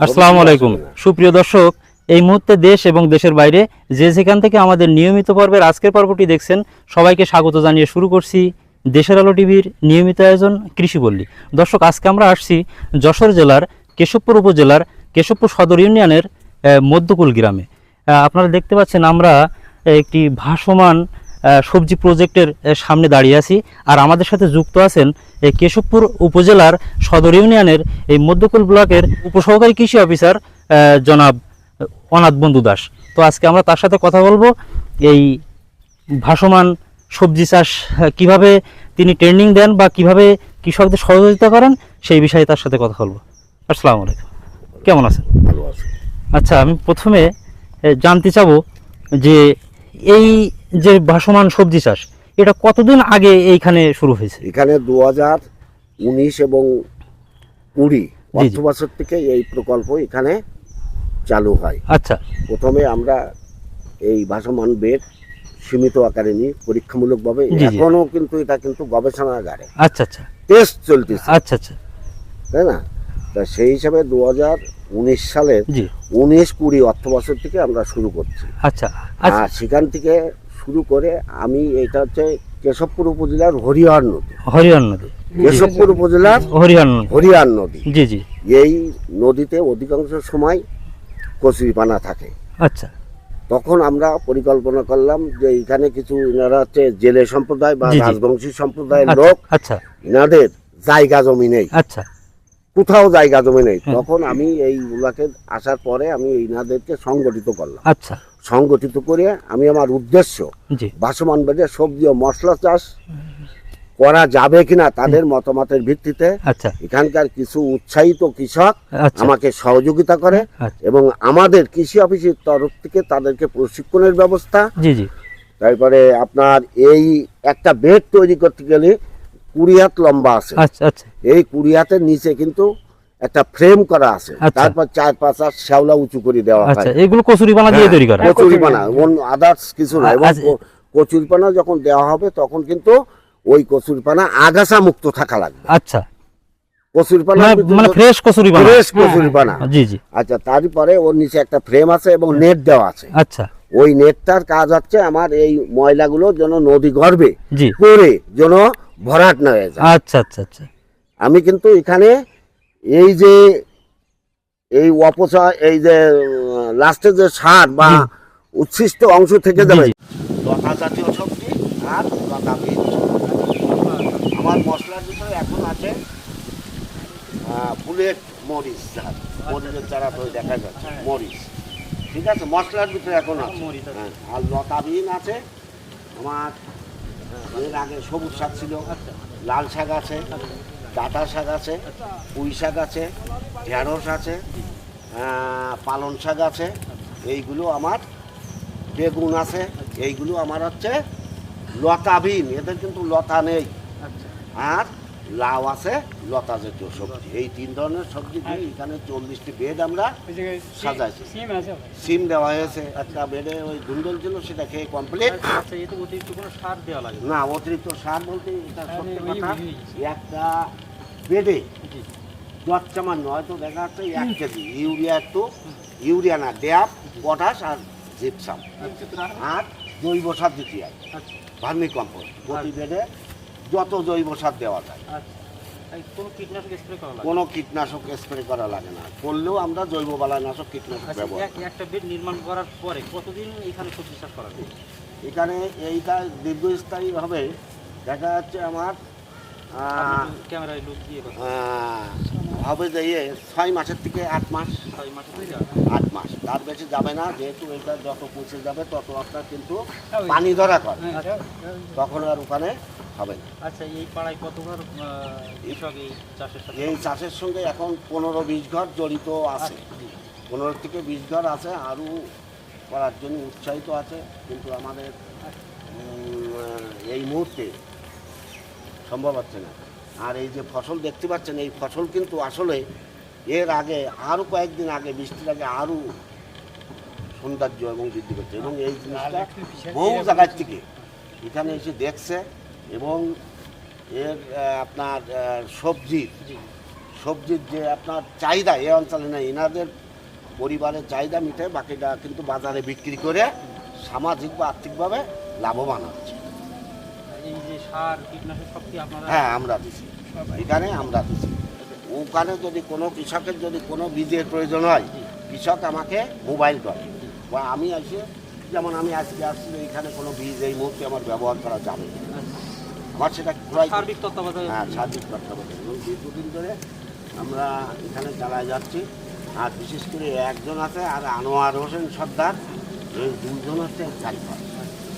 আসসালামু আলাইকুম। সুপ্রিয় দর্শক এই মুহূর্তে দেশ এবং দেশের বাইরে যে যেখান থেকে আমাদের নিয়মিত পর্বের আজকের পর্বটি দেখছেন সবাইকে স্বাগত জানিয়ে শুরু করছি দেশের আলো টিভির নিয়মিত আয়োজন কৃষিবল্লী দর্শক আজকে আমরা আসছি যশোর জেলার কেশবপুর উপজেলার কেশবপুর সদর ইউনিয়নের মধ্যকুল গ্রামে। আপনারা দেখতে পাচ্ছেন আমরা একটি ভাসমান সবজি প্রজেক্টের সামনে দাঁড়িয়ে আছি। আর আমাদের সাথে যুক্ত আছেন এই কেশবপুর উপজেলার সদর ইউনিয়নের এই মধ্যকুল ব্লকের উপসহকারী কৃষি অফিসার জনাব অনাথ বন্ধু দাস। তো আজকে আমরা তার সাথে কথা বলব। এই ভাসমান সবজি চাষ কীভাবে তিনি ট্রেনিং দেন বা কীভাবে কৃষকদের সহযোগিতা করেন সেই বিষয়ে তার সাথে কথা বলব। আসসালামু আলাইকুম। কেমন আছেন? আচ্ছা আমি প্রথমে জানতে চাবো যে এই যে ভাসমান সবজি চাষ এটা কতদিন আগে এইখানে শুরু হয়েছে? এখানে দু হাজার উনিশ এবং কুড়ি। অর্থ বছর থেকে এই প্রকল্প এখানে চালু হয়। আচ্ছা। প্রথমে আমরা এই ভাসমান বেড সীমিত আকারে নিই পরীক্ষামূলকভাবে। এখনও কিন্তু এটা কিন্তু গবেষণাগারে আচ্ছা আচ্ছা। টেস্ট চলতেছে। আচ্ছা আচ্ছা। তাই না? তা সেই হিসাবে দু হাজার উনিশ সালের উনিশ কুড়ি অর্থ বছর থেকে আমরা শুরু করছি। আচ্ছা আচ্ছা। আর সেখান থেকে শুরু করে আমি এটা হচ্ছে কেশবপুর উপজেলার হরিহর নদী। হরিহর নদী। কেশবপুর উপজেলার হরিহর নদী। হরিয়ার নদী। জি জি। এই নদীতে অধিকাংশ সময় কচুরিপানা থাকে। আচ্ছা। তখন আমরা পরিকল্পনা করলাম যে এখানে কিছু এনারা হচ্ছে জেলে সম্প্রদায় বা। রাজবংশী সম্প্রদায়ের আচ্ছা, লোক আচ্ছা। এনাদের জায়গা জমি নেই। আচ্ছা। কোথাও জায়গা জমি নেই। হ্যাঁ। তখন আমি এই গুলাকে আসার পরে আমি এনাদেরকে সংগঠিত করলাম। আচ্ছা। সংগঠিত করে আমি আমার উদ্দেশ্য বাসমান বেডে সবজি ও মশলা চাষ করা যাবে কিনা তাদের মতামতের ভিত্তিতে আচ্ছা। এখানকার কিছু উৎসাহিত কৃষক আচ্ছা। আমাকে সহযোগিতা করে আচ্ছা। এবং আমাদের কৃষি অফিসের তরফ থেকে তাদেরকে প্রশিক্ষণের ব্যবস্থা। তারপরে আপনার এই একটা বেড তৈরি করতে গেলে কুড়ি হাত লম্বা আছে। এই কুড়ি হাতের নিচে কিন্তু একটা ফ্রেম করা আছে। আচ্ছা। তারপর চার পাঁচ হাত শ্যাওলা উঁচু করে দেওয়া আচ্ছা হয়। এগুলো কচুরিপানা দিয়ে তৈরি করা? কচুরিপানা আদার্স কিছু না। এবং আচ্ছা। কচুরিপানা যখন দেওয়া হবে তখন কিন্তু ওই কচুরিপানা আগাছা মুক্ত থাকা লাগবে। আচ্ছা। কচুরিপানা মানে মানে ফ্রেশ কচুরিপানা ফ্রেশ কচুরিপানা জি জি। আচ্ছা তারপরে ওর নিচে একটা ফ্রেম আছে এবং নেট দেওয়া আছে। আচ্ছা। ওই নেটটার কাজ হচ্ছে আমার এই ময়লাগুলো যেন নদী করে যেন ভরাট না হয়ে যায়। আচ্ছা আচ্ছা আচ্ছা। আমি কিন্তু এখানে এই যে এই অপচয় এই যে লাস্টে যে সার বা উচ্ছিষ্ট অংশ থেকে যাবে। লতা জাতীয় সবজি আর লতা বীজ আমার মশলার ভিতরে এখন আছে বুলেট মরিচ ঝাল মরিচের চারা তো দেখা যাচ্ছে মরিচ। ঠিক আছে? মশলার ভিতরে এখন আছে। হ্যাঁ, আর লতা বিন আছে। আমার এর আগে সবুজ শাক ছিল লাল শাক আছে। ডাটা শাক আছে পুঁই শাক আছে ঢেঁড়স আছে আহ, পালং শাক আছে এইগুলো আমার বেগুন আছে এইগুলো আমার হচ্ছে লতা বিন এদের কিন্তু লতা নেই। আর লাউ আছে লতা জাতীয় সবজি এই তিন ধরনের সবজি দিয়ে এখানে চল্লিশটি বেড আমরা সাজাইছি। সিম দেওয়া হয়েছে একটা বেডে ওই ধুন্দল ছিল সেটা খেয়ে কমপ্লিট আচ্ছা অতিরিক্ত কোনো সার দেওয়া লাগে না। অতিরিক্ত সার বলতে এটা সত্যি কথা একটা বেডে। দশ চামান্য হয়তো দেখা যাচ্ছে এক কেজি। ইউরিয়া একটু ইউরিয়া না ড্যাপ পটাশ আর জিপসাম। আর জৈব সার দিতে হয়। Vermi compost. প্রতি বেডে যত জৈব সার দেওয়া যায়। কোনো কীটনাশক স্প্রে করা কোনো কীটনাশক স্প্রে করা লাগে না। করলেও আমরা জৈব বালানাশক কীটনাশক ব্যবহার করি। একটা বেড নির্মাণ করার পরে কতদিন এখানে সবজি চাষ করা যায়? এখানে এইটা দীর্ঘস্থায়ীভাবে দেখা যাচ্ছে আমার হবে যে ইয়ে ছয় মাসের থেকে আট মাস। হয়ে আট মাস। তার বেশি যাবে না যেহেতু এটা যত পৌঁছে যাবে তত আপনার কিন্তু পানি ধরা করে। তখন আর ওখানে হবে না। আচ্ছা এই পাড়ায় কতবার এই চাষের সাথে এই চাষের সঙ্গে এখন পনেরো বিশ ঘর জড়িত আছে। পনেরো থেকে বিশ ঘর আছে আরও করার জন্য উৎসাহিত আছে। কিন্তু আমাদের এই মুহূর্তে সম্ভব হচ্ছে না। আর এই যে ফসল দেখতে পাচ্ছেন, এই ফসল কিন্তু আসলে এর আগে আরও কয়েকদিন আগে, বৃষ্টির আগে আরও সৌন্দর্য এবং বৃদ্ধি করছে। এবং এই জিনিসটা বহু জায়গার থেকে এখানে এসে দেখছে এবং এর আপনার সবজির সবজির যে আপনার চাহিদা, এ অঞ্চলে নেই এনাদের পরিবারের চাহিদা মিটে বাকিটা কিন্তু বাজারে বিক্রি করে সামাজিক বা আর্থিকভাবে লাভবান হচ্ছে। এই যে সার কীটনাশক সব কি আপনারা হ্যাঁ আমরা দিছি। এখানে আমরা দিছি। ওখানে যদি কোনো কৃষকের যদি কোনো বীজের প্রয়োজন হয় কৃষক আমাকে মোবাইল করে। বা আমি এসে যেমন আমি আজকে আসছি এখানে কোনো বীজ এই মুহূর্তে আমার ব্যবহার করা যাবে না। আমার সেটা ক্রয় সার্বিক তত্ত্বাবধানে হ্যাঁ সার্বিক তত্ত্বাবধান এবং দীর্ঘদিন ধরে আমরা এখানে চালায় যাচ্ছি। আর বিশেষ করে একজন আছে আর আনোয়ার হোসেন সর্দার। এই দুজন হচ্ছে কারিগর।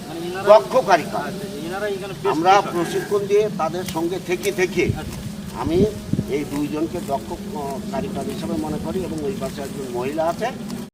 মানে এনারা দক্ষ কারিগর। আমরা প্রশিক্ষণ দিয়ে তাদের সঙ্গে থেকে থেকে আচ্ছা। আমি এই দুইজনকে দক্ষ কারিগর হিসেবে মনে করি এবং ওই পাশে একজন মহিলা আছে